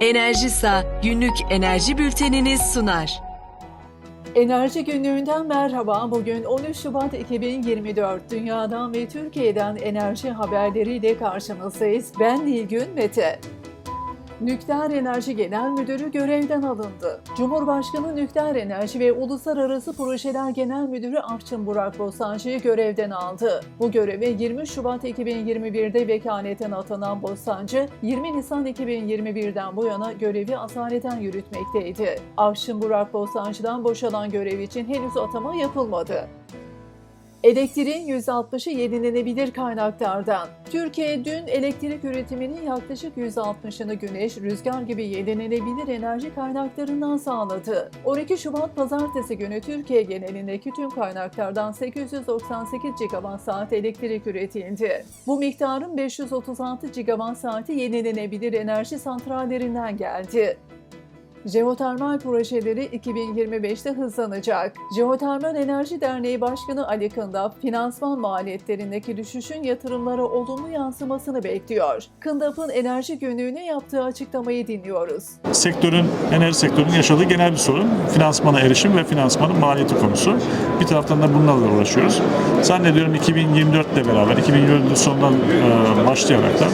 Enerjisa günlük enerji bülteniniz sunar. Enerji günlüğünden merhaba. Bugün 13 Şubat 2024. Dünyadan ve Türkiye'den enerji haberleriyle karşınızdayız. Ben Nilgün Mete. Nükleer Enerji Genel Müdürü görevden alındı. Cumhurbaşkanı Nükleer Enerji ve Uluslararası Projeler Genel Müdürü Arçın Burak Bostancı'yı görevden aldı. Bu göreve 20 Şubat 2021'de vekaleten atanan Bostancı, 20 Nisan 2021'den bu yana görevi asaleten yürütmekteydi. Arçın Burak Bostancı'dan boşalan görev için henüz atama yapılmadı. Elektriğin %60'ı yenilenebilir kaynaklardan. Türkiye dün elektrik üretiminin yaklaşık %60'ını güneş, rüzgar gibi yenilenebilir enerji kaynaklarından sağladı. 12 Şubat pazartesi günü Türkiye genelindeki tüm kaynaklardan 898 gigawatt saat elektrik üretildi. Bu miktarın 536 gigawatt saati yenilenebilir enerji santrallerinden geldi. Jeotermal projeleri 2025'te hızlanacak. Jeotermal Enerji Derneği Başkanı Ali Kındap, finansman maliyetlerindeki düşüşün yatırımlara olumlu yansımasını bekliyor. Kındap'ın enerji günlüğüne yaptığı açıklamayı dinliyoruz. sektörün, enerji sektörünün yaşadığı genel bir sorun. Finansmana erişim ve finansmanın maliyeti konusu. Bir taraftan da bunlarla uğraşıyoruz. Zannediyorum 2024 ile beraber, 2024'ün sonundan e, başlayarak da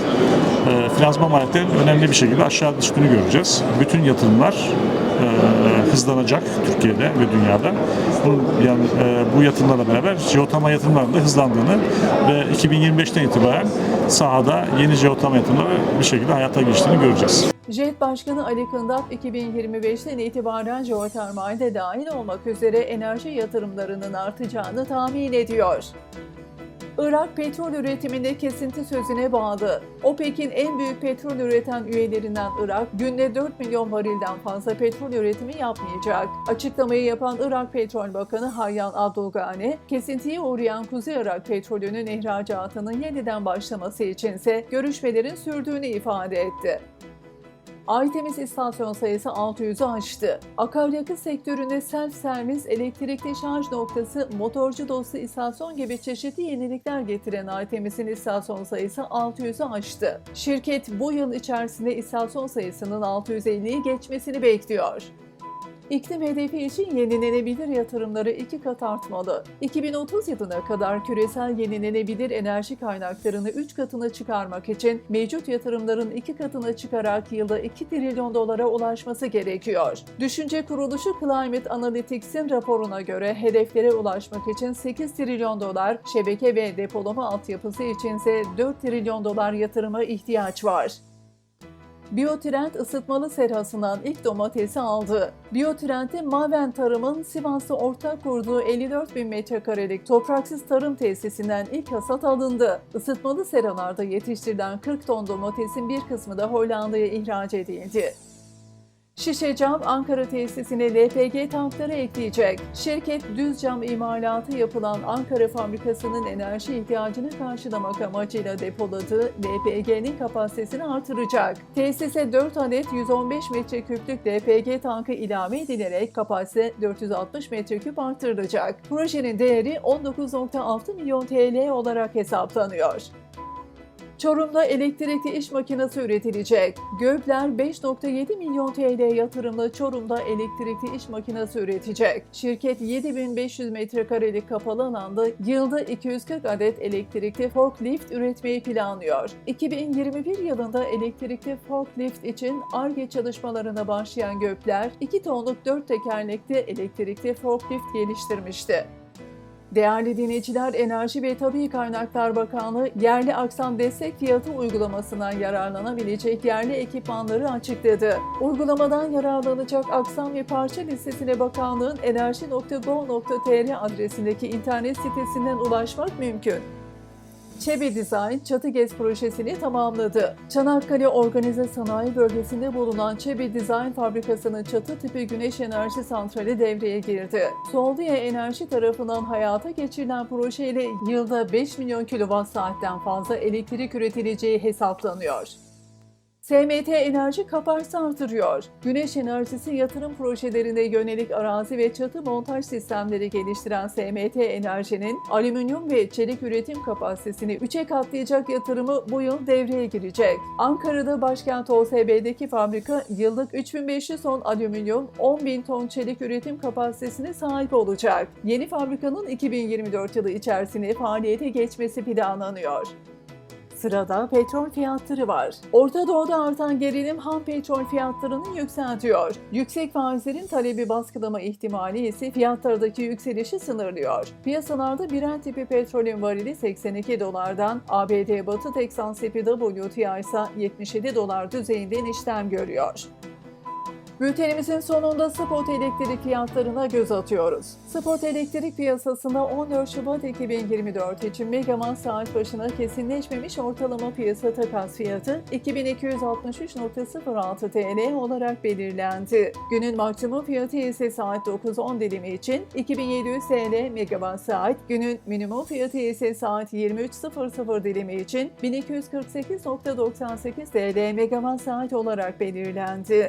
e, finansman maliyetlerinin önemli bir şekilde aşağı düştüğünü göreceğiz. Bütün yatırımlar e, hızlanacak Türkiye'de ve dünyada. Bu, yani, e, bu yatırımlarla beraber jeotama yatırımlarının da hızlandığını ve 2025'ten itibaren sahada yeni jeotama yatırımları bir şekilde hayata geçtiğini göreceğiz. JET Başkanı Ali Kındap 2025'ten itibaren jeotermalde dahil olmak üzere enerji yatırımlarının artacağını tahmin ediyor. Irak petrol üretiminde kesinti sözüne bağlı. OPEC'in en büyük petrol üreten üyelerinden Irak, günde 4 milyon varilden fazla petrol üretimi yapmayacak. Açıklamayı yapan Irak Petrol Bakanı Hayyan Abdulgani, kesintiye uğrayan Kuzey Irak petrolünün ihracatının yeniden başlaması içinse görüşmelerin sürdüğünü ifade etti. Aytemiz istasyon sayısı 600'ü aştı. Akaryakıt sektöründe self-servis, elektrikli şarj noktası, motorcu dostu istasyon gibi çeşitli yenilikler getiren Aytemis'in istasyon sayısı 600'ü aştı. Şirket bu yıl içerisinde istasyon sayısının 650'yi geçmesini bekliyor. İklim hedefi için yenilenebilir yatırımları iki kat artmalı. 2030 yılına kadar küresel yenilenebilir enerji kaynaklarını 3 katına çıkarmak için mevcut yatırımların 2 katına çıkarak yılda 2 trilyon dolara ulaşması gerekiyor. Düşünce kuruluşu Climate Analytics'in raporuna göre hedeflere ulaşmak için 8 trilyon dolar, şebeke ve depolama altyapısı içinse 4 trilyon dolar yatırıma ihtiyaç var. Biotrend ısıtmalı serasından ilk domatesi aldı. Biotrend'de Maven Tarım'ın Sivas'ta ortak kurduğu 54 bin metrekarelik topraksız tarım tesisinden ilk hasat alındı. Isıtmalı seralarda yetiştirilen 40 ton domatesin bir kısmı da Hollanda'ya ihraç edildi. Şişe Cam Ankara tesisine LPG tankları ekleyecek. Şirket düz cam imalatı yapılan Ankara fabrikasının enerji ihtiyacını karşılamak amacıyla depoladığı LPG'nin kapasitesini artıracak. Tesise 4 adet 115 metreküplük LPG tankı ilave edilerek kapasite 460 metreküp artırılacak. Projenin değeri 19.6 milyon TL olarak hesaplanıyor. Çorum'da elektrikli iş makinesi üretilecek. Göbler 5.7 milyon TL yatırımla Çorum'da elektrikli iş makinesi üretecek. Şirket 7500 metrekarelik kapalı alanda yılda 240 adet elektrikli forklift üretmeyi planlıyor. 2021 yılında elektrikli forklift için ARGE çalışmalarına başlayan Göbler, 2 tonluk 4 tekerlekli elektrikli forklift geliştirmişti. Değerli dinleyiciler, Enerji ve Tabi Kaynaklar Bakanlığı yerli aksam destek fiyatı uygulamasından yararlanabilecek yerli ekipmanları açıkladı. Uygulamadan yararlanacak aksam ve parça listesine bakanlığın enerji.gov.tr adresindeki internet sitesinden ulaşmak mümkün. Çebi Design çatı gez projesini tamamladı. Çanakkale Organize Sanayi Bölgesi'nde bulunan Çebi Design fabrikasının çatı tipi güneş enerji santrali devreye girdi. Soldiye Enerji tarafından hayata geçirilen projeyle yılda 5 milyon kilowatt saatten fazla elektrik üretileceği hesaplanıyor. SMT Enerji kaparsa artırıyor. Güneş enerjisi yatırım projelerine yönelik arazi ve çatı montaj sistemleri geliştiren SMT Enerji'nin alüminyum ve çelik üretim kapasitesini 3'e katlayacak yatırımı bu yıl devreye girecek. Ankara'da başkent OSB'deki fabrika yıllık 3500 ton alüminyum, 10.000 ton çelik üretim kapasitesine sahip olacak. Yeni fabrikanın 2024 yılı içerisinde faaliyete geçmesi planlanıyor. Sırada petrol fiyatları var. Orta Doğu'da artan gerilim ham petrol fiyatlarını yükseltiyor. Yüksek faizlerin talebi baskılama ihtimali ise fiyatlardaki yükselişi sınırlıyor. Piyasalarda Brent tipi petrolün varili 82 dolardan, ABD Batı Teksan CPWTI ise 77 dolar düzeyinden işlem görüyor. Bültenimizin sonunda spot elektrik fiyatlarına göz atıyoruz. Spot elektrik piyasasında 14 Şubat 2024 için megawatt saat başına kesinleşmemiş ortalama piyasa takas fiyatı 2263.06 TL olarak belirlendi. Günün maksimum fiyatı ise saat 9-10 dilimi için 2700 TL megawatt saat, günün minimum fiyatı ise saat 23.00 dilimi için 1248.98 TL megawatt saat olarak belirlendi.